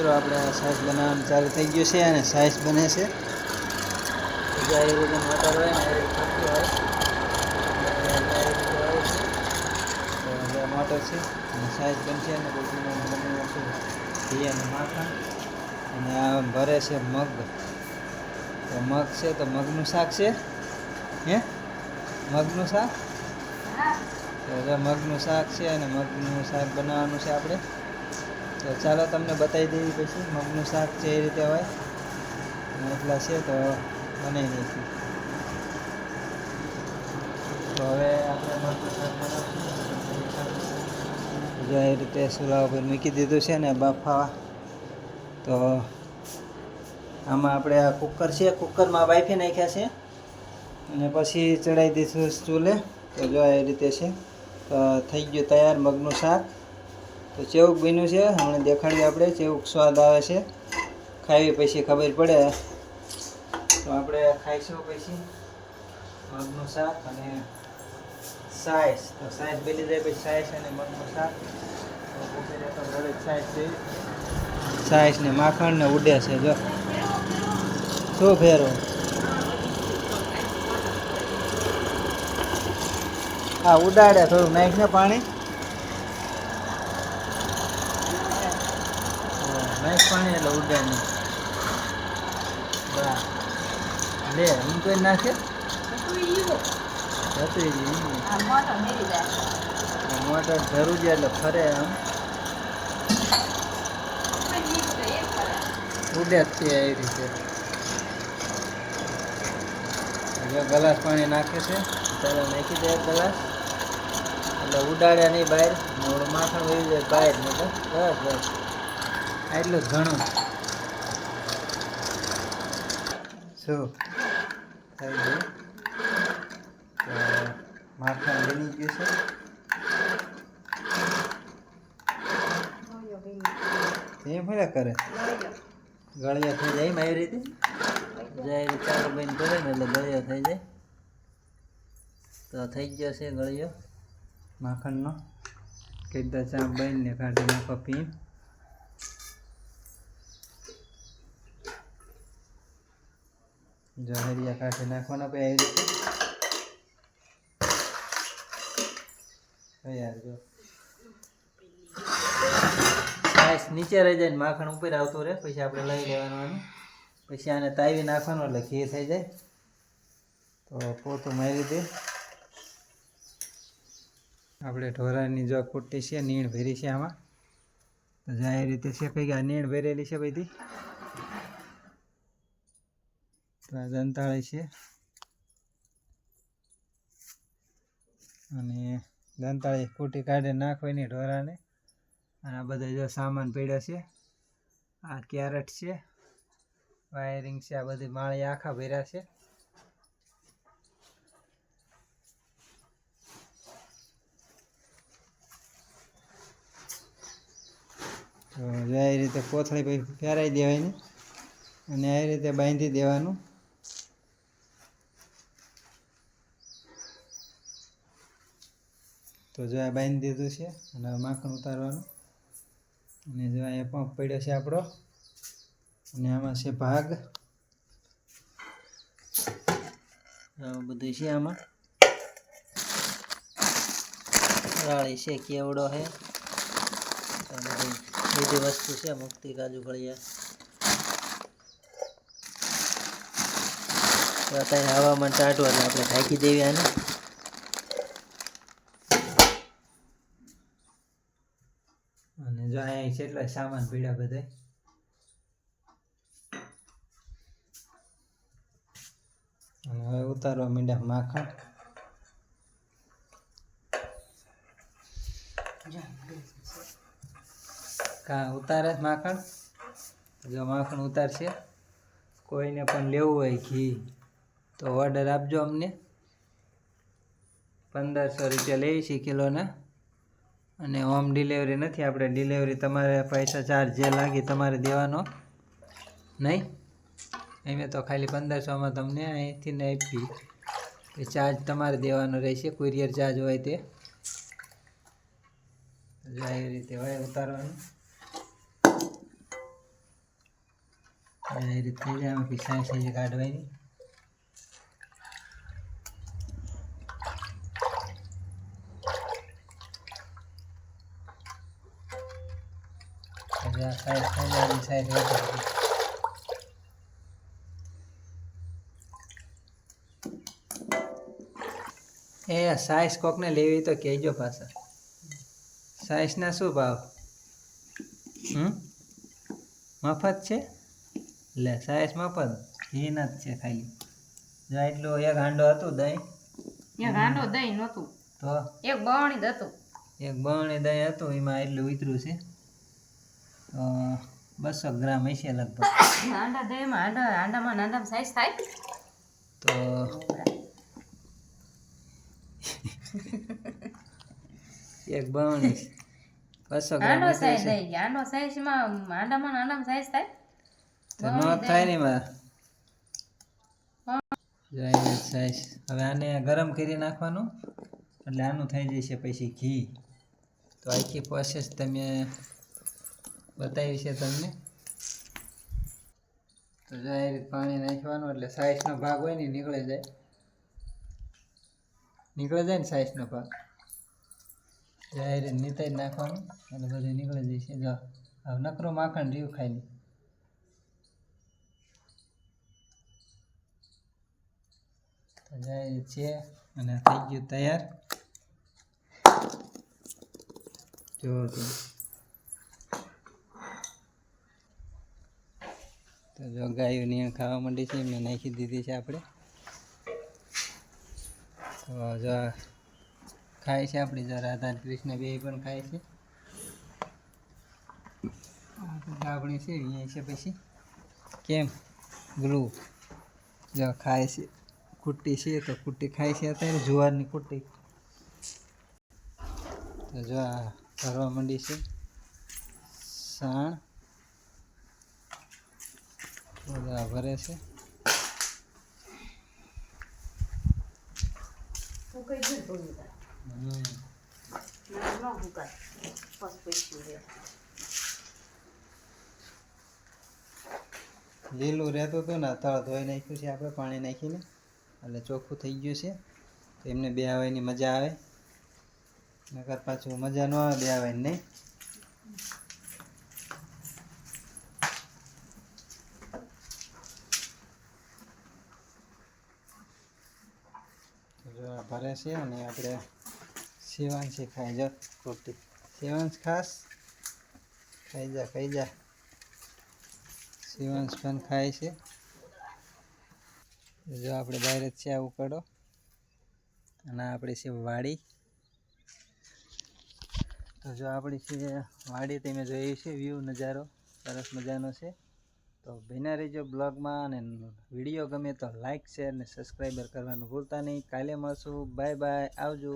મિત્રો, આપણે સાઇઝ બનાવવાનું ચાલુ થઈ ગયું છે અને સાઈઝ બને છે. જો આ રીતે મોટર હોય ને એ આ છે. અને સાઈઝ બનશે અને પછી બનાવ્યું છે ઘી માખણ. અને આ ભરે છે મગ. તો મગ છે, તો મગનું શાક છે. હે? મગનું શાક? તો મગનું શાક છે અને મગનું શાક બનાવવાનું છે આપણે. તો ચાલો તમને બતાવી દઈએ પછી મગનું શાક છે એ રીતે હોય. એટલા છે તો બનાવી દઈશું. તો હવે આપણે મગનું શાક જો એ રીતે સુલા ઉપર મૂકી દીધું છે ને બાફાવા. તો આમાં આપણે આ કુકર છે, કુકરમાં બાફી નાખ્યા છે. અને પછી ચડાવી દઈશું ચૂલે તો જો એ રીતે છે. તો થઈ ગયું તૈયાર મગનું શાક. તો ચેવુક બન્યું છે? હમણાં દેખાડીએ આપણે ચેવુક સ્વાદ આવે છે. ખાવી પછી ખબર પડે. તો આપણે ખાઈશું પછી મગનું શાક અને સાઈસ. તો સાઈસ બની જાય પછી સાઈસ અને મગનું શાક. સાઈસ ને માખણ ને ઉડે છે, જો. શું ફેરો? હા ઉડાડે થોડું નાખ ને પાણી. હા, પાણી એટલે ઉડે નહીં બા લે હું કોઈ નાખે? જતું મોટર જરૂર એટલે ફરે આમ ઉડે જ છે એ રીતે. ગ્લાસ પાણી નાખે છે. ચાલો નાખી દે ગ્લાસ. એટલે ઉડાડ્યા નહીં બહાર. માખણ વહી જાય બહાર. મતલબ બસ બસ. આટલું જ ઘણું શું? થઈ ગયું. તો માખણ બની ગયું છે. એ ભલે કરે. ગળિયા થઈ જાય એમ આવી રીતે? જાય ચાલુ બંધ કરે ને એટલે ગળિયો થઈ જાય. તો થઈ ગયો છે ગળિયો. માખણનો. કીધા ચા બનીને કાઢી નાખો પી જો હરિયા કાઢી નાખવાના પછી આવી યાર જો. નીચે રહી જાય ને માખણ ઉપર આવતું રહે, પછી આપણે લઈ લેવાનું પછી આને તાવી નાખવાનું એટલે ઘી થઈ જાય. તો પોતું મારી દે. આપણે ઢોરાની જો કુટ્ટી છે, નીણ ભેરી છે આમાં. તો જો એ રીતે છે કંઈક આ નીણ ભરેલી છે બધી. દંતાળી છે. અને દંતાળી કુટી કાઢી નાખવાની ઢોરાને. અને આ બધા જો સામાન પડ્યા છે. આ કેરેટ છે, વાયરિંગ છે, આ બધી માળી આખા ભર્યા છે. તો જો રીતે કોથળી પછી ફેરાઈ દેવાની. અને આવી રીતે બાંધી દેવાનું. તો જો આ બાંધી દીધું છે અને માખણ ઉતારવાનું. અને જો અહીંયા પંપ પડ્યો છે આપણો. અને આમાં છે ભાગ. આવું બધું છે આમાં. રાળી છે, કેવડો છે. બધી વસ્તુ છે, મુક્તિ કાજુ ફળિયા. અત્યારે હવામાન ટાટું એટલે આપણે ઢાંકી દેવી આને. અહીંયા કેટલા સામાન પીડા બધા. અને હવે ઉતારવા માંડ્યા માખણ. કા ઉતારે માખણ? જો માખણ ઉતારશે, કોઈને પણ લેવું હોય ઘી, તો ઓર્ડર આપજો અમને. પંદરસો રૂપિયા લેવી છે કિલોના. અને હોમ ડિલિવરી નથી, આપણે ડિલિવરી તમારે પૈસા ચાર્જ જે લાગી તમારે દેવાનો. નહીં? એમે તો ખાલી પંદરસોમાં તમને અહીંથી ને આપી. એ ચાર્જ તમારે દેવાનો રહેશે કુરિયર ચાર્જ હોય તે. જો રીતે હોય ઉતારવાનું. એ રીતે જાય સાઈઝ કાઢવાની હવે આ સાઈઝ સાઈઝ એ સાઈઝ કોકને લેવી તો કહેજો પાછા. સાઈઝના શું ભાવ? હમ? મફત છે? લે સાઈઝ મફત. ઘીના જ છે ખાલી. જો એટલું એક હાંડો હતું દહીં. એક હાંડો દહીં નહોતું. તો? એક બવણી હતું. એક બવણી દહીં હતું એમાં એટલું ઉતર્યું છે. બસો ગ્રામ હશે લગભગ. આંડા દહીંમાં આંડા આંડામાં નાંદામાં સાઈઝ થાય? તો એક બરણી બસો ગ્રામ આંડો સાઈઝ થઈ ગયા આંડો સાઈઝમાં આંડામાં હાંડામાં સાઈઝ થાય? તો નો થાય ને માં સાઈઝ હવે આને ગરમ કરી નાખવાનું એટલે આનું થઈ જશે પછી ઘી. તો આખી પ્રોસેસ તમે બતાવી છે તમને. તો જો આ રીતે પાણી નાખવાનું એટલે સાઈઝનો ભાગ હોય ને નીકળી જાય. નીકળી જાય ને સાઈઝનો ભાગ. જાહેર નીતાઈ નાખવાનું એટલે બધું નીકળી જશે જો હવે નકરું માખણ રહ્યું ખાઈ તો જાય છે અને થઈ ગયું તૈયાર. જો તો જો ગાયો નીણ ખાવા માંડી છે, એમને નાખી દીધી છે આપણે. તો જો ખાય છે આપણે, જો રાધા કૃષ્ણ બે પણ ખાય છે. આ છે, અહીંયા છે પછી. કેમ? ગ્લુ. જો ખાય છે, કુટ્ટી છે, તો કુટ્ટી ખાય છે અત્યારે, જુવારની કુટ્ટી. તો જો આ ભરવા માંડી છે. સાણ. બધા ભરે છે. લીલું રહેતું હતું ને તળ ધોઈ નાખ્યું છે આપણે પાણી નાખીને. એટલે ચોખ્ખું થઈ ગયું છે. તો એમને બે આવવાની મજા આવે. નકર પાછું મજા ન આવે બે આવવાની નહીં? ભરે છે અને આપણે શિવાંશી ખાઈ જા ખોટી સેવાંશ ખાસ? ખાઈ જા ખાઈ જા. સેવાંશ પણ ખાય છે. જો આપણે બહાર જ છે આ ઉકળો અને આપણે છે વાડી. તો જો આપણી છે વાડી તમે જોઈ છે, વ્યૂ, નજારો. સરસ મજાનો છે. તો બિના રહેજો બ્લોગમાં અને વીડિયો ગમે તો લાઇક શેર ને સબસ્ક્રાઈબર કરવાનું ભૂલતા નહીં. કાલે મળશું. બાય બાય આવજો.